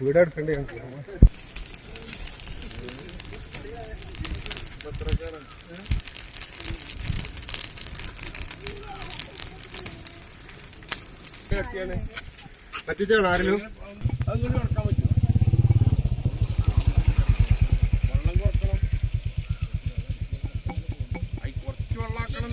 ഇവിടെ എടുക്കണ്ടേ. കത്തിച്ചാണോ ആരെങ്കിലും? അതൊന്നും കൊടുക്കാൻ പറ്റുമോ വെള്ളം കൊടുക്കണം. അയ് കുറച്ച് വെള്ളാക്കണം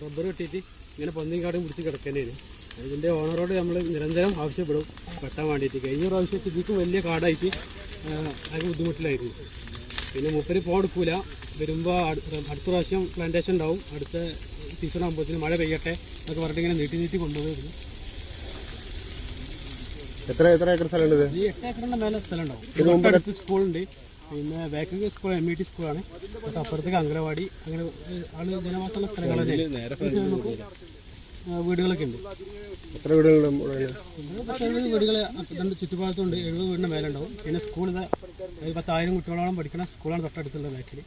റബ്ബർ കെട്ടിയിട്ട് ഇങ്ങനെ പന്നിയും കാടും പിടിച്ച് കിടക്കുന്നതിന് ഇതിന്റെ ഓണറോട് നമ്മൾ നിരന്തരം ആവശ്യപ്പെടും വെട്ടാൻ വേണ്ടിയിട്ട്. കഴിഞ്ഞ പ്രാവശ്യം ഇതിക്കും വലിയ കാടായിട്ട് അത് ബുദ്ധിമുട്ടിലായിരുന്നു. പിന്നെ മുപ്പര് പോകെടുക്കൂല വരുമ്പോൾ അടുത്ത പ്രാവശ്യം പ്ലാന്റേഷൻ ഉണ്ടാവും. അടുത്ത സീസൺ ആകുമ്പോഴത്തേന് മഴ പെയ്യട്ടെ എന്നൊക്കെ പറഞ്ഞിട്ട് ഇങ്ങനെ നീട്ടി നീട്ടി കൊണ്ടുപോയിരുന്നു എത്ര എത്ര ഏക്കർ സ്ഥലമുണ്ട് ഇത്? ഈ എട്ട് ഏക്കറിന്റെ മേലെ സ്ഥലം ഉണ്ടാവും ഇത് മുമ്പ് അടുത്ത് സ്കൂളുണ്ട്. പിന്നെ ബാക്കിൽ സ്കൂൾ എം ഇ ടി സ്കൂളാണ് അപ്പുറത്തേക്ക് അംഗനവാടി അങ്ങനെ ആൾ ജനവാസമുള്ള സ്ഥലങ്ങളല്ലേ നമുക്ക് വീടുകളൊക്കെ ഉണ്ട്. എത്ര വീടുകളുണ്ട് ഇവിടെ? ഇവിടെ പത്ത് എഴുപത് വീടുകൾ രണ്ട് ചുറ്റുപാടത്തുണ്ട് എഴുപത് വീടിന്റെ മേലെ ഉണ്ടാവും പിന്നെ സ്കൂൾ ഇത് ഒരു പത്തായിരം കുട്ടികളോളം പഠിക്കുന്ന സ്കൂളാണ് തൊട്ടടുത്തുള്ള ബാക്കിൽ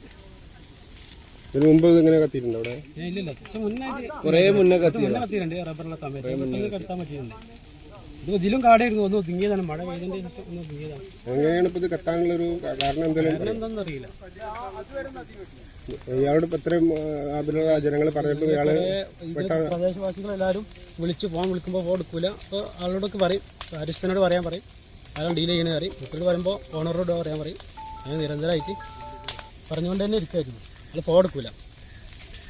ഇതിന് മുമ്പ് ഇത് ഇങ്ങനെ കത്തിയിട്ടുണ്ടോ അവിടെ? ഇല്ലില്ല. പക്ഷെ മുന്നേ കുറേ മുന്നേ മുന്നേ കത്തിയിട്ടുണ്ട്. റബ്ബറുള്ള സമയത്ത്. പെട്ടെന്ന് കടത്താൻ പറ്റിയിട്ടുണ്ട്. ഇത് ഇതിലും കാടായിരുന്നു ഒന്ന് ഒതുങ്ങിയതാണ് മഴ പെയ്തതിന്റെ ശേഷം ഒന്ന് ഒതുങ്ങിയതാണ് അങ്ങനെയാണ് ഇപ്പൊ ഇത് കത്താനുള്ള ഒരു കാരണം എന്തെങ്കിലും എന്താണെന്ന് അറിയില്ല. ഇയാളോട് ഇപ്പൊ ഇത്രയും അതിലുള്ള ജനങ്ങൾ പറഞ്ഞപ്പോൾ ഇയാൾ പ്രദേശവാസികൾ പ്രദേശവാസികളെല്ലാവരും വിളിച്ച് ഫോൺ വിളിക്കുമ്പോൾ ഫോൺ എടുക്കൂല. അപ്പോൾ ആളോടൊക്കെ പറയും. ഹരിസ്ഥനോട് പറയാൻ പറയും. അയാൾ ഡീൽ ചെയ്യുന്ന പറയും. കുട്ടികൾ പറയുമ്പോൾ ഓണറോട് പറയാൻ പറയും. അങ്ങനെ നിരന്തരമായിട്ട് പറഞ്ഞുകൊണ്ട് തന്നെ ഇരിക്കുമായിരുന്നു അയാൾ ഫോൺ എടുക്കൂല.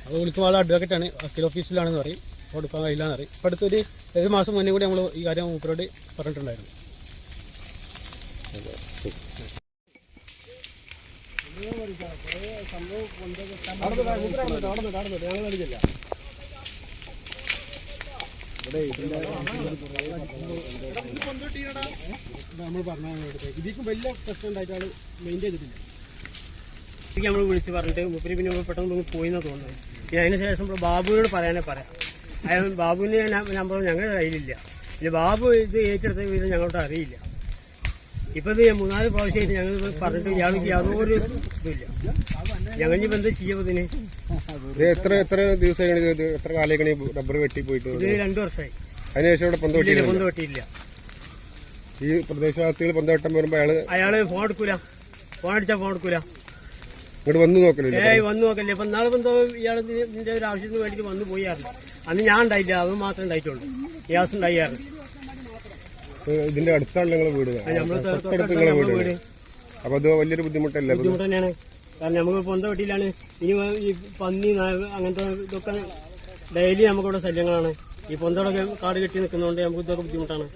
അപ്പോൾ വിളിക്കുമ്പോൾ ആൾ അഡ്വക്കേറ്റാണ് വക്കീൽ ഓഫീസിലാണെന്ന് പറയും. ഫോൺ എടുക്കാൻ കഴിയില്ല എന്ന് പറയും. ഇപ്പൊ അടുത്തൊരു ഒരു മാസം മുന്നേ കൂടി നമ്മൾ ഈ കാര്യം മൂപ്പരോട് പറഞ്ഞിട്ടുണ്ടായിരുന്നു. നമ്മൾ പറഞ്ഞു ഇതിക്കും വലിയ പ്രശ്നം ഉണ്ടായിട്ടാണ് മെയിൻ ചെയ്തിട്ടില്ല നമ്മൾ വിളിച്ച് പറഞ്ഞിട്ട് മുപ്പരി പിന്നെ പെട്ടെന്ന് പോയിന്നു തോന്നുന്നത് അതിനുശേഷം ബാബുവിനോട് പറയാനേ പറയാം. അയാൾ ബാബുവിന്റെ നമ്പർ ഞങ്ങളുടെ കയ്യിലില്ല. ഇനി ബാബു ഇത് ഏറ്റെടുത്ത വിധം ഞങ്ങളോട് അറിയില്ല. ഇപ്പം ഇത് മൂന്നാൽ പ്രാവശ്യമായിട്ട് ഞങ്ങൾ പറഞ്ഞിട്ട് ഇയാൾക്ക് യാതൊരു ഇതുമില്ല. ഞങ്ങൾ ഇനി എന്താ ചെയ്യുന്നതിന് എത്ര എത്ര ദിവസം എത്ര കാലം റബ്ബർ വെട്ടി പോയിട്ട് ഇത് രണ്ടു വർഷമായി. അതിനുശേഷം ഇവിടെ പന്ത് വെട്ടിയില്ല പൊന്ത് വെട്ടിയില്ല ഈ പ്രദേശവാസികൾ പന്ത് വെട്ടം വരുമ്പോ അയാൾ അയാൾ ഫോൺ എടുക്കൂല. ഫോൺ അടിച്ചാൽ ഫോൺ എടുക്കൂല. ഇങ്ങോട്ട് വന്ന് നോക്കലില്ല ഏയ് വന്നു നോക്കല്ലേ ഇപ്പൊ നാളെ എന്തോ ഇയാൾ ഇതിന്റെ ഒരു ആവശ്യത്തിന് വേണ്ടിട്ട് വന്ന് പോയായിരുന്നു അന്ന് ഞാൻ ഉണ്ടായില്ല അത് മാത്രമേ ഉണ്ടായിട്ടുള്ളൂ. ഗ്യാസ് ഉണ്ടായിരുന്നു ഇതിന്റെ അടുത്താണ് നിങ്ങൾ വീട്. തൊട്ടടുത്ത് നിങ്ങളെ വീട്. അപ്പൊ അത് വലിയൊരു ബുദ്ധിമുട്ടല്ലേ? ബുദ്ധിമുട്ടാണ് ബുദ്ധിമുട്ട് തന്നെയാണ് കാരണം നമുക്ക് പൊന്ത വെട്ടിയിലാണ് ഇനി ഈ പന്നി അങ്ങനത്തെ ഇതൊക്കെ ഡെയിലി നമുക്കിവിടെ ശല്യങ്ങളാണ്. ഈ പൊന്തോടൊക്കെ കാട് കെട്ടി നിൽക്കുന്നതുകൊണ്ട് നമുക്ക് ഇതൊക്കെ ബുദ്ധിമുട്ടാണ്.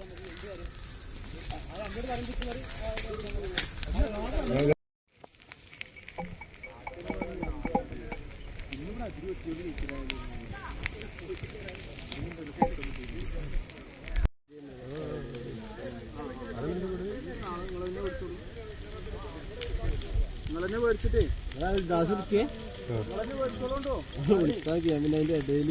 നിങ്ങളെന്നെ മേടിച്ചിട്ടേ? അതിന്റെ ഇടയിൽ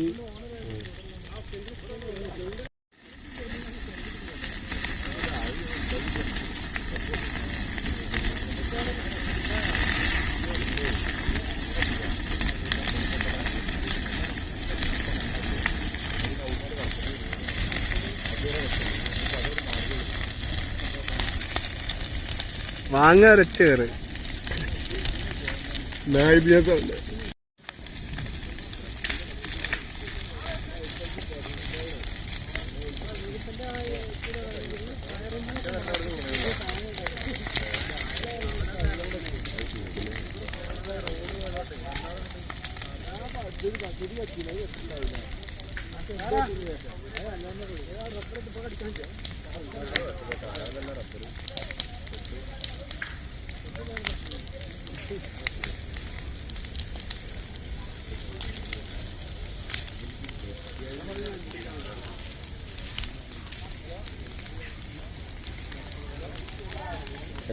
വാങ്ങാൻ ഒറ്റ കയറ്. നായിബിയാസമുണ്ട് ചെടി ചെടി വെച്ചില്ല